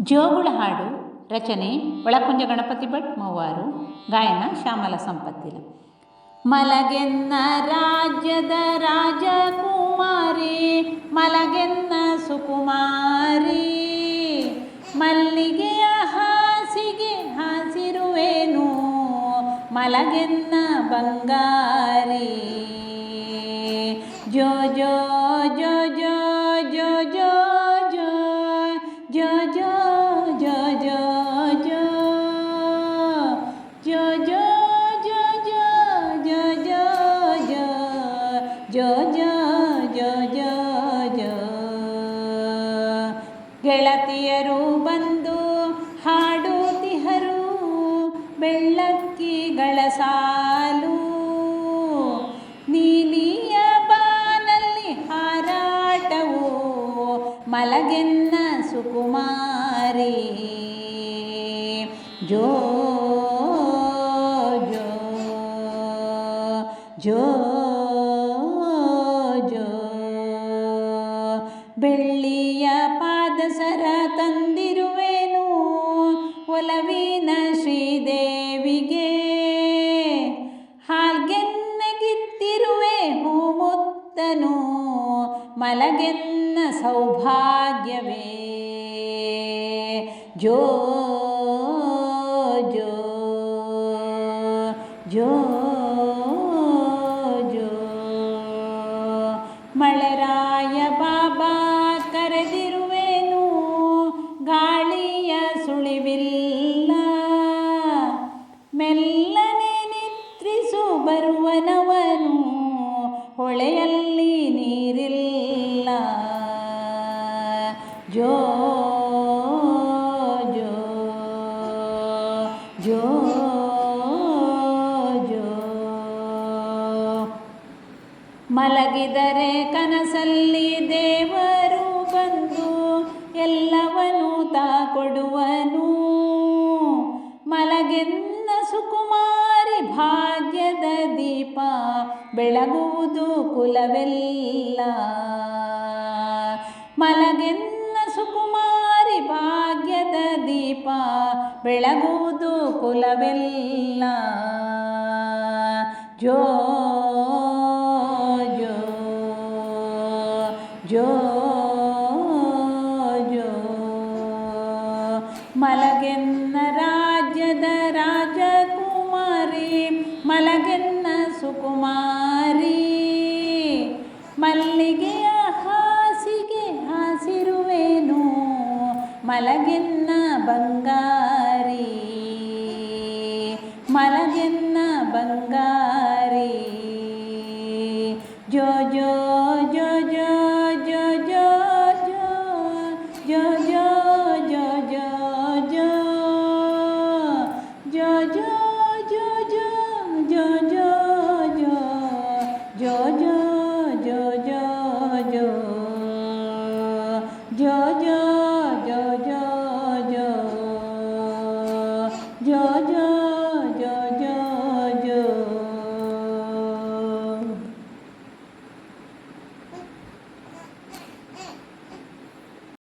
ಜೋಗುಳ ಹಾಡು ರಚನೆ ಒಳಕುಂಜ ಗಣಪತಿ ಭಟ್ ಮೂವಾರು, ಗಾಯನ ಶ್ಯಾಮಲ ಸಂಪತ್ತಿಲ. ಮಲಗೆನ್ನ ರಾಜ್ಯದ ರಾಜಕುಮಾರಿ, ಮಲಗೆನ್ನ ಸುಕುಮಾರಿ. ಮಲ್ಲಿಗೆಯ ಹಾಸಿಗೆ ಹಾಸಿರುವೇನು, ಮಲಗೆನ್ನ ಬಂಗಾರಿ. ಜೋ ಜೋ ಜೋ ಜೋ ಗೆಳತಿಯರು ಬಂದು ಹಾಡುತಿಹರು ಬೆಳ್ಳಕ್ಕಿಗಳ ಸಾಲು. ನೀಲಿಯ ಬಾನಲ್ಲಿ ಹಾರಾಟವು, ಮಲಗೆನ್ನ ಸುಕುಮಾರಿ. ಜೋ ಜೋ ಜೋ ಜೋ ಬೆಳ್ಳಿಯ ಒಲವಿನ ಶ್ರೀದೇವಿಗೆ? ಹಾಲ್ಗೆನ್ನಗಿತ್ತಿರುವೆ ಹೂಮುತ್ತನು ಮಲಗೆನ್ನ ಸೌಭಾಗ್ಯವೇ? ಜೋ ಬರುವನವನು ಹೊಳೆಯಲ್ಲಿ ನೀರಿಲ್ಲ. ಜೋ ಜೋ ಜೋ ಜೋ. ಮಲಗಿದರೆ ಕನಸಲ್ಲಿ ದೇವರು ಬಂದು ಎಲ್ಲವನು ದೀಪ ಬೆಳಗುವುದು ಕುಲವೆಲ್ಲ. ಮಲಗೆನ್ನ ಸುಕುಮಾರಿ ಭಾಗ್ಯದ ದೀಪ ಬೆಳಗುವುದು ಕುಲವೆಲ್ಲ. ಜೋ ಜೋ ಜೋ ಜೋ. ಮಲಗೆನ್ನ ರಾಜ್ಯದ ರಾಜಕುಮಾರಿ ಮಲಗೆನ್ನ ಸುಕುಮಾರಿ ಮಲ್ಲಿಗೆಯ ಹಾಸಿಗೆ ಹಾಸಿರುವೇನು ಮಲಗೆನ್ನ ಬಂಗಾರಿ. ಮಲಗೆನ್ನ ಬಂಗಾರಿ. ಜೋ ಜೋ